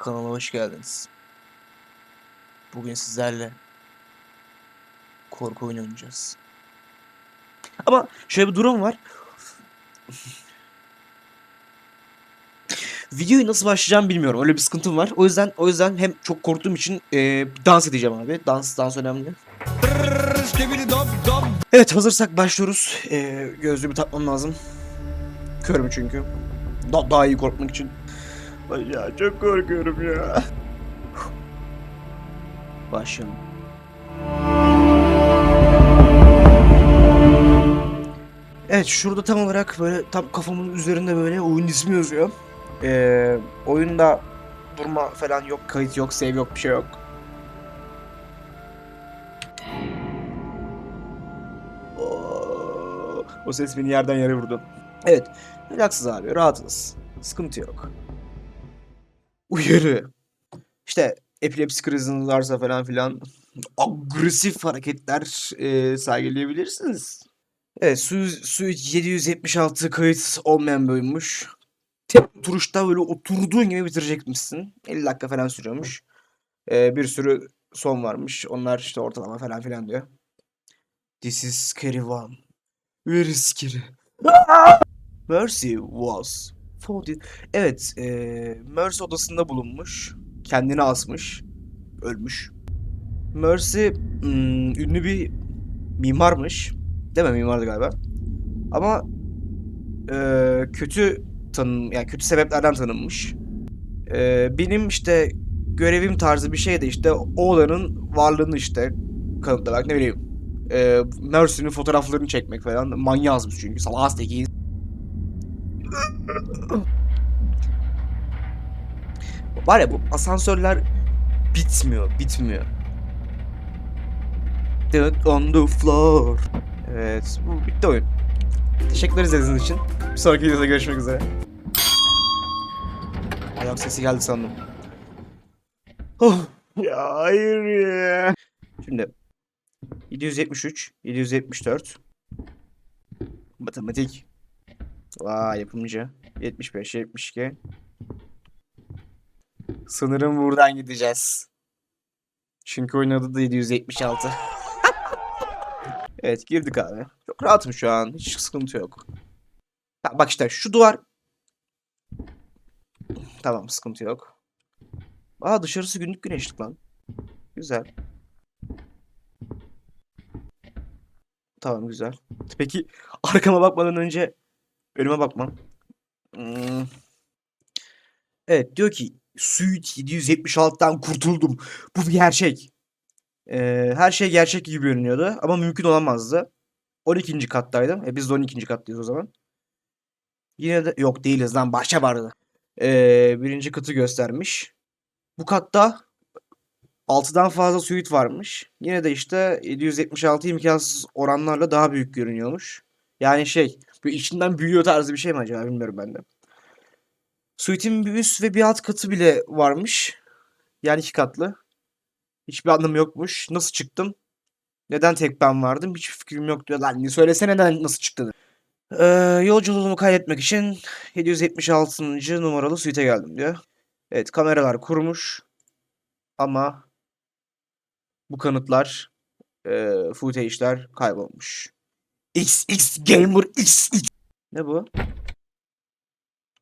Kanala hoş geldiniz. Bugün sizlerle korku oyunu oynayacağız. Ama şöyle bir durum var. Videoyu nasıl başlayacağımı bilmiyorum. Öyle bir sıkıntım var. O yüzden o yüzden hem çok korktuğum için e, dans edeceğim abi. Dans dans önemli. Evet hazırsak başlıyoruz. E, gözlüğümü takmam lazım. Körüm çünkü. Da- daha iyi korkmak için. Ay ya çok korkuyorum ya. Başlayalım. Evet şurada tam olarak böyle tam kafamın üzerinde böyle oyun ismi yazıyor. Ee, oyunda durma falan yok, kayıt yok, save yok, bir şey yok. O ses beni yerden yere vurdu. Evet, relaksız abi, rahatız. Sıkıntı yok. Uyarı. İşte epilepsi kriziniz varsa falan filan agresif hareketler e, sergileyebilirsiniz. Evet, su, su 776 kayıt olmayan bölümmüş. Tek oturuşta böyle oturduğun gibi bitirecekmişsin. 50 dakika falan sürüyormuş. E, bir sürü son varmış. Onlar işte ortalama falan filan diyor. This is scary one. Very scary. Mercy was folded. Evet, e, Mercy odasında bulunmuş. Kendini asmış. Ölmüş. Mercy hmm, ünlü bir mimarmış. Değil mi? Mimardı galiba. Ama e, kötü tanım, yani kötü sebeplerden tanınmış. E, benim işte görevim tarzı bir şey de işte o odanın varlığını işte kanıtlamak ne bileyim. E, Mercy'nin fotoğraflarını çekmek falan. Manyağızmış çünkü. Salağız tekiyiz. Var ya bu asansörler bitmiyor, bitmiyor. Dead on the floor. Evet, bu bitti oyun. Teşekkürler izlediğiniz için. Bir sonraki videoda görüşmek üzere. Ayak sesi geldi sandım. Oh, ya hayır ya. Şimdi 773, 774 Matematik Vay yapımcı 75, 72 Sanırım buradan gideceğiz. Çünkü oyun adı da 776. evet girdik abi. Çok rahatım şu an. Hiç sıkıntı yok. Ha, bak işte şu duvar. Tamam sıkıntı yok. Aa dışarısı günlük güneşlik lan. Güzel. Tamam güzel. Peki arkama bakmadan önce önüme bakmam. Hmm. Evet diyor ki Suite 776'dan kurtuldum. Bu bir gerçek. Ee, her şey gerçek gibi görünüyordu ama mümkün olamazdı. 12. kattaydım. E biz de 12. kattayız o zaman. Yine de yok değiliz lan bahçe vardı. Ee, birinci katı göstermiş. Bu katta 6'dan fazla suite varmış. Yine de işte 776 imkansız oranlarla daha büyük görünüyormuş. Yani şey, bir içinden büyüyor tarzı bir şey mi acaba bilmiyorum ben de. Suite'in bir üst ve bir alt katı bile varmış. Yani iki katlı. Hiçbir anlamı yokmuş. Nasıl çıktım? Neden tek ben vardım? Hiç fikrim yok diyor. Lan söylesene neden nasıl çıktı? Ee, yolculuğumu kaydetmek için 776. numaralı suite'e geldim diyor. Evet kameralar kurmuş. Ama bu kanıtlar e, footage'ler kaybolmuş. XX Gamer XX. Ne bu?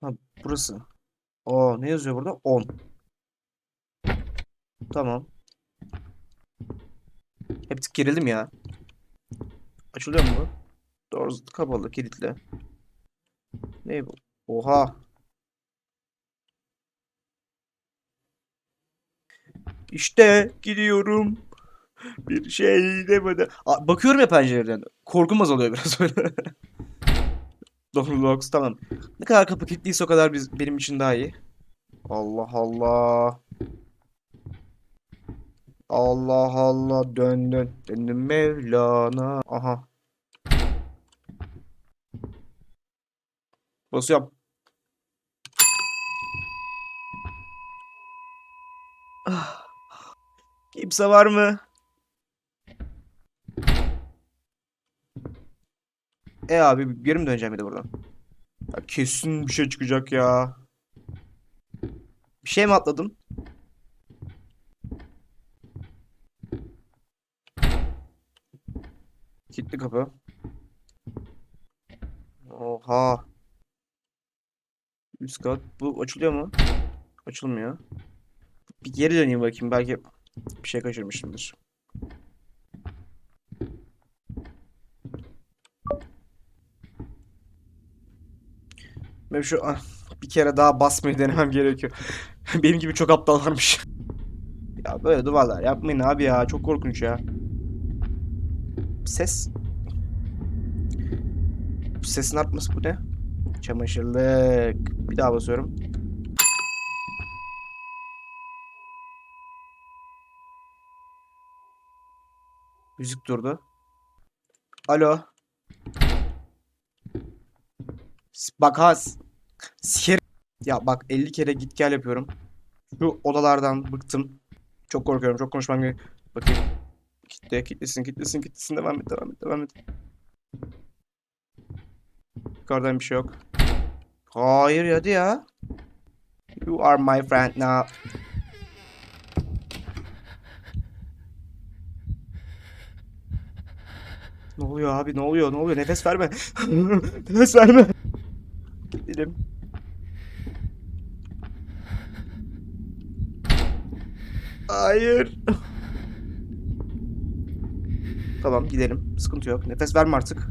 Ha burası. Aa ne yazıyor burada? 10. Tamam. Hep tık gerildim ya. Açılıyor mu bu? Doğru kapalı kilitli. Ne bu? Oha. İşte gidiyorum. Bir şey demeden. Aa, bakıyorum ya pencereden. Korkum azalıyor biraz böyle. Doğru Locks tamam. Ne kadar kapı kilitliyse o kadar biz, benim için daha iyi. Allah Allah. Allah Allah dön dön. Döndüm Mevlana. Aha. Basıyorum. Ah. Kimse var mı? E abi geri mi döneceğim bir buradan? Ya kesin bir şey çıkacak ya. Bir şey mi atladım? Kilitli kapı. Oha. Üst kat. Bu açılıyor mu? Açılmıyor. Bir geri döneyim bakayım. Belki bir şey kaçırmışımdır. Ben şu ah, bir kere daha basmayı denemem gerekiyor. Benim gibi çok aptal varmış. Ya böyle duvarlar yapmayın abi ya. Çok korkunç ya. Ses. Sesin artması bu ne? Çamaşırlık. Bir daha basıyorum. Müzik durdu. Alo. Bak ha. Siker. Ya bak 50 kere git gel yapıyorum. Şu odalardan bıktım. Çok korkuyorum. Çok konuşmam gerek. Bakayım. Kitle, kitlesin, kitlesin, kitlesin. Devam et, devam et, devam et. Yukarıdan bir şey yok. Hayır hadi ya. You are my friend now. Ne oluyor abi? Ne oluyor? Ne oluyor? Nefes verme. Nefes verme. Gidelim. Hayır. Tamam gidelim. Sıkıntı yok. Nefes verme artık.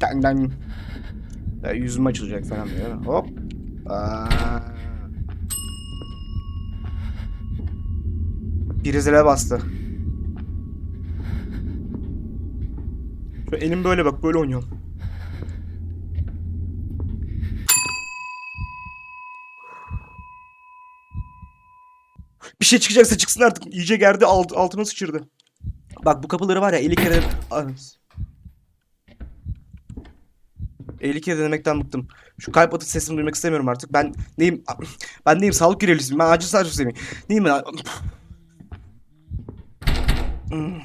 Dang dang. Ya, yüzüm açılacak falan diyor. Hop. Aa. Zile bastı. Şu elim böyle bak böyle oynuyorum. Bir şey çıkacaksa çıksın artık. İyice gerdi alt, altıma sıçırdı. Bak bu kapıları var ya 50 kere... Ay. 50 kere denemekten bıktım. Şu kalp atış sesini duymak istemiyorum artık. Ben neyim? Ben neyim? Sağlık görevlisiyim. Ben acil sağlık seveyim. Neyim ben? Hmm.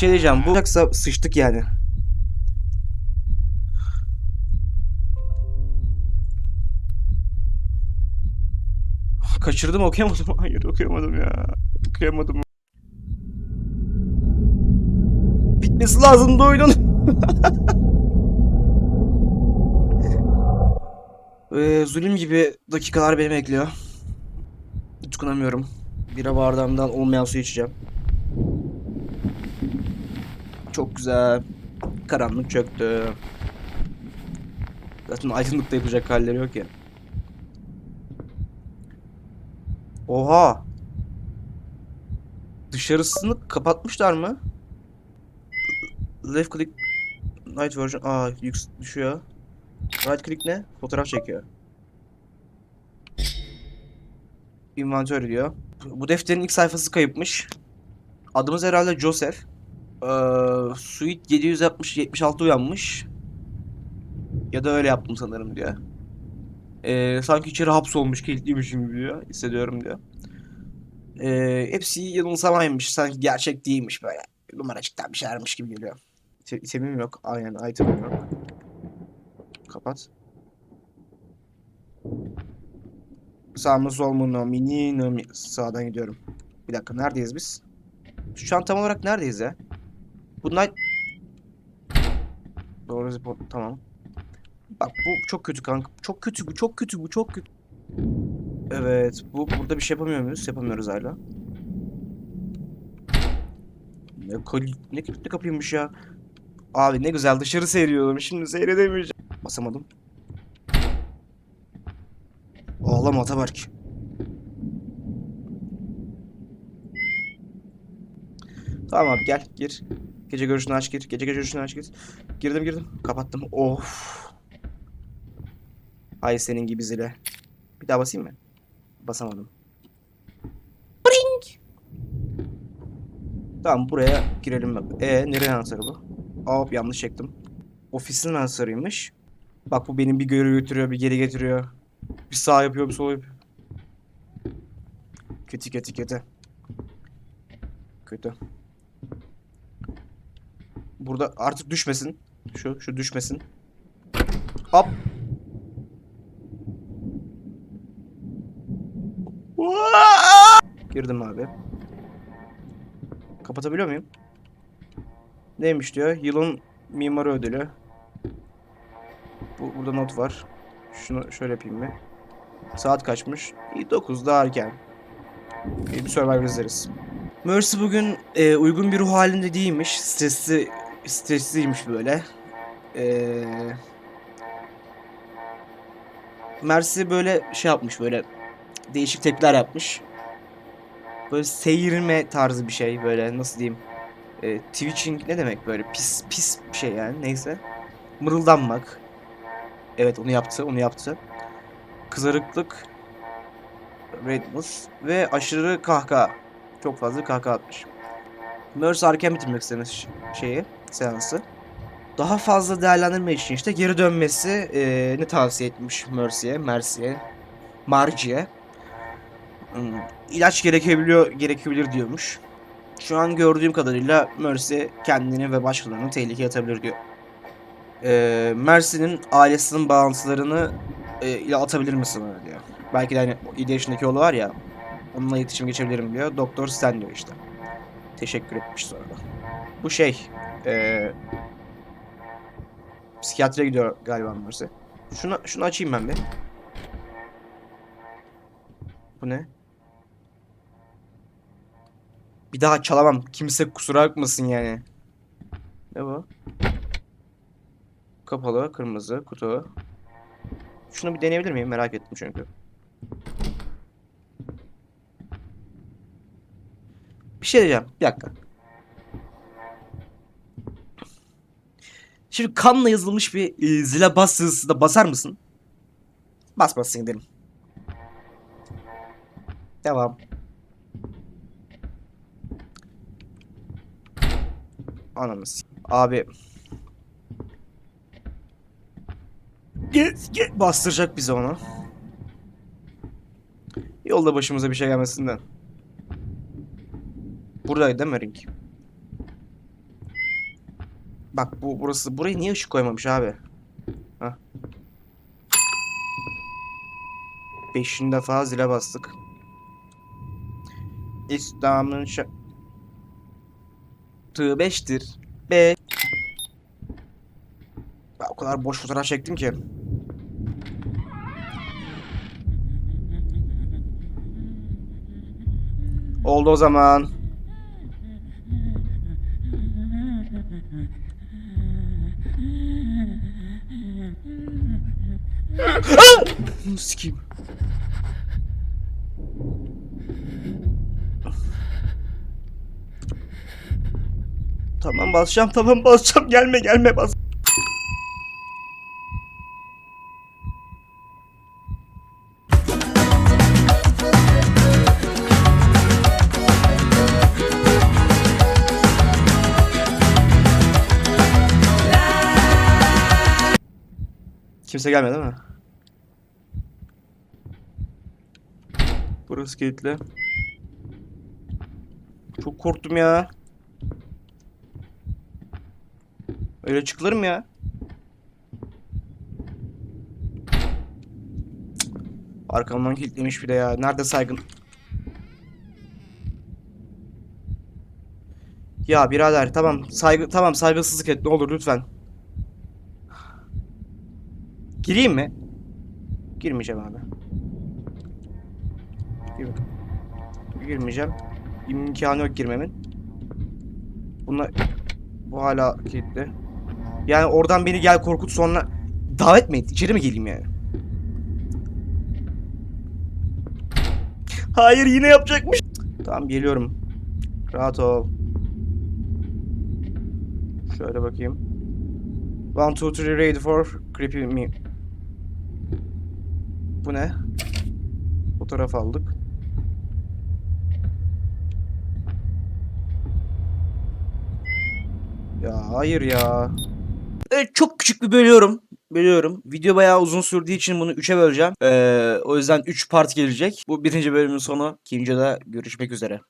Şey diyeceğim. Bu yoksa sıçtık yani. Kaçırdım okuyamadım. Hayır okuyamadım ya. Okuyamadım. Bitmesi lazımdı oyunun. Ee, zulüm gibi dakikalar beni bekliyor. Tutunamıyorum. Bira bardağımdan olmayan su içeceğim. Çok güzel. Karanlık çöktü. Zaten aydınlıkta yapacak halleri yok ya. Oha. Dışarısını kapatmışlar mı? Left click night version. Aa yük düşüyor. Right click ne? Fotoğraf çekiyor. Inventör diyor. Bu defterin ilk sayfası kayıpmış. Adımız herhalde Joseph. Ee, Suite 760 76 uyanmış. Ya da öyle yaptım sanırım diyor. Ee, sanki içeri hapsolmuş, kilitliymişim gibi diyor. Hissediyorum diyor. Ee, hepsi yanılsamaymış. Sanki gerçek değilmiş böyle. Numaracıktan bir şeylermiş gibi geliyor. İte- yok. Aynen itemim yok. Kapat. Sağ mı sol mu no mini no mi. Sağdan gidiyorum. Bir dakika neredeyiz biz? Şu an tam olarak neredeyiz ya? Bunlar... Doğru zipon tamam. Bak bu çok kötü kanka. Çok kötü bu çok kötü bu çok kötü. Evet bu burada bir şey yapamıyor muyuz? Yapamıyoruz hala. Ne, ne kilitli kapıymış ya. Abi ne güzel dışarı seyriyordum. Şimdi seyredemeyeceğim. Basamadım. Ağlama Ataberk. Tamam abi gel gir. Gece görüşünü aç gir. Gece görüşünü aç gir. Girdim girdim. Kapattım. Of. Ay senin gibi zile. Bir daha basayım mı? Basamadım. Bring. Tamam buraya girelim. E nereye anahtarı bu? Hop yanlış çektim. Ofisin anahtarıymış. Bak bu benim bir geri götürüyor bir geri getiriyor. Bir sağ yapıyor bir sol yapıyor. Kötü kötü kötü. Kötü. Burada artık düşmesin. Şu şu düşmesin. Hop. Girdim abi. Kapatabiliyor muyum? Neymiş diyor? Yılın mimarı ödülü. Bu, burada not var. Şunu şöyle yapayım mı? Saat kaçmış? İyi 9 daha erken. İyi bir Survivor izleriz. Mercy bugün e, uygun bir ruh halinde değilmiş. Stresli, stresliymiş böyle. Eee... Mercy böyle şey yapmış böyle değişik tepkiler yapmış. Böyle seyirme tarzı bir şey böyle nasıl diyeyim. E, twitching ne demek böyle pis pis bir şey yani neyse. Mırıldanmak. Evet onu yaptı onu yaptı. Kızarıklık. Redness ve aşırı kahkaha. Çok fazla kahkaha atmış. Mercy erken bitirmek istemiş şeyi, seansı. Daha fazla değerlendirme için işte geri dönmesi e, tavsiye etmiş Mercy'ye, Mercy'ye, Margie'ye. Hmm, ilaç gerekebiliyor, gerekebilir diyormuş. Şu an gördüğüm kadarıyla Mercy kendini ve başkalarını tehlikeye atabilir diyor. E, Mercy'nin ailesinin bağlantılarını e, ile atabilir misin diyor. Belki de hani 7 yaşındaki oğlu var ya onunla iletişim geçebilirim diyor. Doktor Stan diyor işte. Teşekkür etmiş sonra. Bu şey e, psikiyatriye gidiyor galiba Mercy. Şunu, şunu açayım ben bir. Bu ne? Bir daha çalamam. Kimse kusura bakmasın yani. Ne bu? Kapalı, kırmızı, kutu. Şunu bir deneyebilir miyim? Merak ettim çünkü. Bir şey diyeceğim. Bir dakika. Şimdi kanla yazılmış bir e, zile bas yazısında basar mısın? Basmasın gidelim. Devam. Ananı s- Abi. Git git. Bastıracak bize onu. Yolda başımıza bir şey gelmesinden. Buradaydı değil mi ring? Bak bu burası buraya niye ışık koymamış abi? Hah. Beşinci defa zile bastık. İslam'ın şa... Tığ beştir. Be. Ben o kadar boş fotoğraf çektim ki. Oldu o zaman. Ah! Sikeyim. Tamam basacağım tamam basacağım gelme gelme bas. Kimse gelmedi değil mi? Burası kilitli. Çok korktum ya. Öyle çıkılır mı ya? Arkamdan kilitlemiş bir de ya. Nerede saygın? Ya birader tamam saygı tamam saygısızlık et ne olur lütfen. Gireyim mi? Girmeyeceğim abi. Gir. Girmeyeceğim. İmkanı yok girmemin. Bunlar bu hala kilitli. Yani oradan beni gel korkut sonra davet mi et? İçeri mi geleyim yani? Hayır yine yapacakmış. Tamam geliyorum. Rahat ol. Şöyle bakayım. One, two, three, ready for creepy me. Bu ne? Fotoğraf aldık. Ya hayır ya. Evet, çok küçük bir bölüyorum. bölüyorum. Video bayağı uzun sürdüğü için bunu 3'e böleceğim. Ee, o yüzden 3 part gelecek. Bu birinci bölümün sonu. İkinci de görüşmek üzere.